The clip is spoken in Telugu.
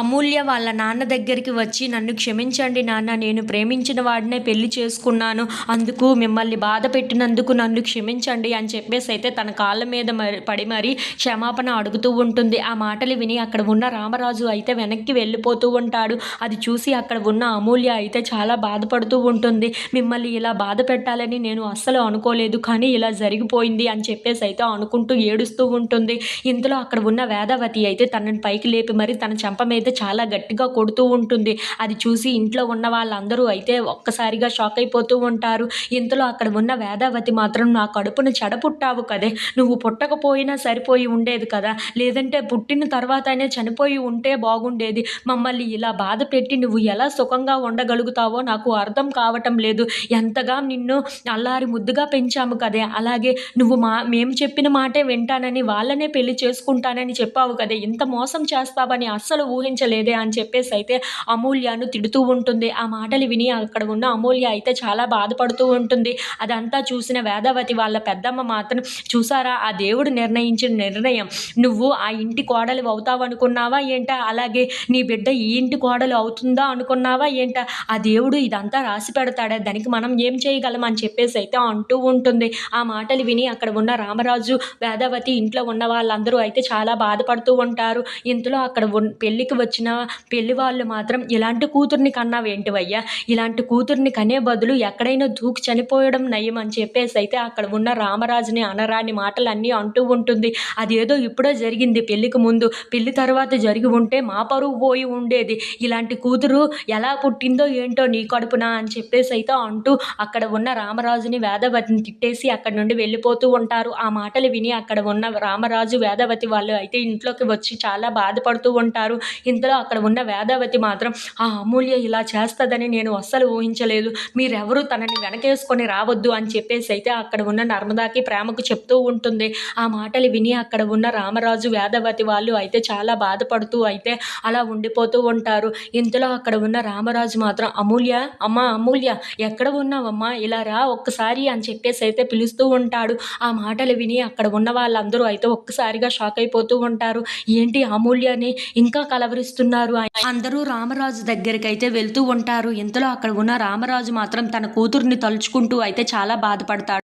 అమూల్య వాళ్ళ నాన్న దగ్గరికి వచ్చి నన్ను క్షమించండి నాన్న నేను ప్రేమించిన వాడినే పెళ్ళి చేసుకున్నాను. అందుకు మిమ్మల్ని బాధ పెట్టినందుకు నన్ను క్షమించండి అని చెప్పేసి అయితే తన కాళ్ళ మీద మరి పడి మరీ క్షమాపణ అడుగుతూ ఉంటుంది. ఆ మాటలు విని అక్కడ ఉన్న రామరాజు అయితే వెనక్కి వెళ్ళిపోతూ ఉంటాడు. అది చూసి అక్కడ ఉన్న అమూల్య అయితే చాలా బాధపడుతూ ఉంటుంది. మిమ్మల్ని ఇలా బాధ పెట్టాలని నేను అస్సలు అనుకోలేదు కానీ ఇలా జరిగిపోయింది అని చెప్పేసి అయితే అనుకుంటూ ఏడుస్తూ ఉంటుంది. ఇంతలో అక్కడ ఉన్న వేదవతి అయితే తనని పైకి లేపి మరి తన చెంప మీద చాలా గట్టిగా కొడుతూ ఉంటుంది. అది చూసి ఇంట్లో ఉన్న వాళ్ళందరూ అయితే ఒక్కసారిగా షాక్ అయిపోతూ ఉంటారు. ఇంతలో అక్కడ ఉన్న వేదావతి మాత్రం నా కడుపును చెడపుట్టావు కదే. నువ్వు పుట్టకపోయినా సరిపోయి ఉండేది కదా. లేదంటే పుట్టిన తర్వాతనే చనిపోయి ఉంటే బాగుండేది. మమ్మల్ని ఇలా బాధ పెట్టి నువ్వు ఎలా సుఖంగా ఉండగలుగుతావో నాకు అర్థం కావటం లేదు. ఎంతగా నిన్ను అల్లారి ముద్దుగా పెంచాము కదే. అలాగే నువ్వు మా మేము చెప్పిన మాటే వింటానని వాళ్ళనే పెళ్ళి చేసుకుంటానని చెప్పావు కదే. ఇంత మోసం చేస్తావని అస్సలు ఊహించలేదే అని చెప్పేసి అయితే అమూల్యను తిడుతూ ఉంటుంది. ఆ మాటలు విని అక్కడ ఉన్న అమూల్య అయితే చాలా బాధపడుతూ ఉంటుంది. అదంతా చూసిన వేదవతి వాళ్ళ పెద్దమ్మ మాత్రం చూసారా ఆ దేవుడు నిర్ణయించిన నిర్ణయం. నువ్వు ఆ ఇంటి కోడలు అవుతావు అనుకున్నావా ఏంటా? అలాగే నీ బిడ్డ ఈ ఇంటి కోడలు అవుతుందా అనుకున్నావా ఏంటా? ఆ దేవుడు ఇదంతా రాసి పెడతాడా? దానికి మనం ఏం చేయగలం? అని చెప్పేసి అయితే అంటూ ఉంటుంది. ఆ మాటలు విని అక్కడ ఉన్న రామరాజు వేదవతి ఇంట్లో ఉన్న వాళ్ళందరూ అయితే చాలా బాధపడుతూ ఉంటారు. ఇంతలో అక్కడ పెళ్ళికి పెళ్ళికి వచ్చిన పెళ్ళి వాళ్ళు మాత్రం ఇలాంటి కూతుర్ని కన్నావేంటివయ్యా ఇలాంటి కూతుర్ని కనే బదులు ఎక్కడైనా దూకి చనిపోయడం నయం అని చెప్పేసి అయితే అక్కడ ఉన్న రామరాజుని అనరాని మాటలన్నీ అంటూ ఉంటుంది. అదేదో ఇప్పుడే జరిగింది పెళ్ళికి ముందు. పెళ్ళి తర్వాత జరిగి ఉంటే మా పరువు పోయి ఉండేది. ఇలాంటి కూతురు ఎలా పుట్టిందో ఏంటో నీ కడుపున అని చెప్పేసి అయితే అంటూ అక్కడ ఉన్న రామరాజుని వేదవతిని తిట్టేసి అక్కడ నుండి వెళ్ళిపోతూ ఉంటారు. ఆ మాటలు విని అక్కడ ఉన్న రామరాజు వేదవతి వాళ్ళు అయితే ఇంట్లోకి వచ్చి చాలా బాధపడుతూ ఉంటారు. ఇంతలో అక్కడ ఉన్న వేదావతి మాత్రం ఆ అమూల్య ఇలా చేస్తుందని నేను అస్సలు ఊహించలేదు. మీరెవరూ తనని వెనకేసుకొని రావద్దు అని చెప్పేసి అయితే అక్కడ ఉన్న నర్మదాకి ప్రేమకు చెప్తూ ఉంటుంది. ఆ మాటలు విని అక్కడ ఉన్న రామరాజు వేదవతి వాళ్ళు అయితే చాలా బాధపడుతూ అయితే అలా ఉండిపోతూ ఉంటారు. ఇంతలో అక్కడ ఉన్న రామరాజు మాత్రం అమూల్య అమ్మ అమూల్య ఎక్కడ ఉన్నావమ్మా? ఇలా రా ఒక్కసారి అని చెప్పేసి అయితే పిలుస్తూ ఉంటాడు. ఆ మాటలు విని అక్కడ ఉన్న వాళ్ళందరూ అయితే ఒక్కసారిగా షాక్ అయిపోతూ ఉంటారు. ఏంటి అమూల్యని? ఇంకా కలవరి అని అందరూ రామరాజు దగ్గరికి అయితే వెళ్తూ ఉంటారు. ఇంతలో అక్కడ ఉన్న రామరాజు మాత్రం తన కూతుర్ని తలుచుకుంటూ అయితే చాలా బాధపడతాడు.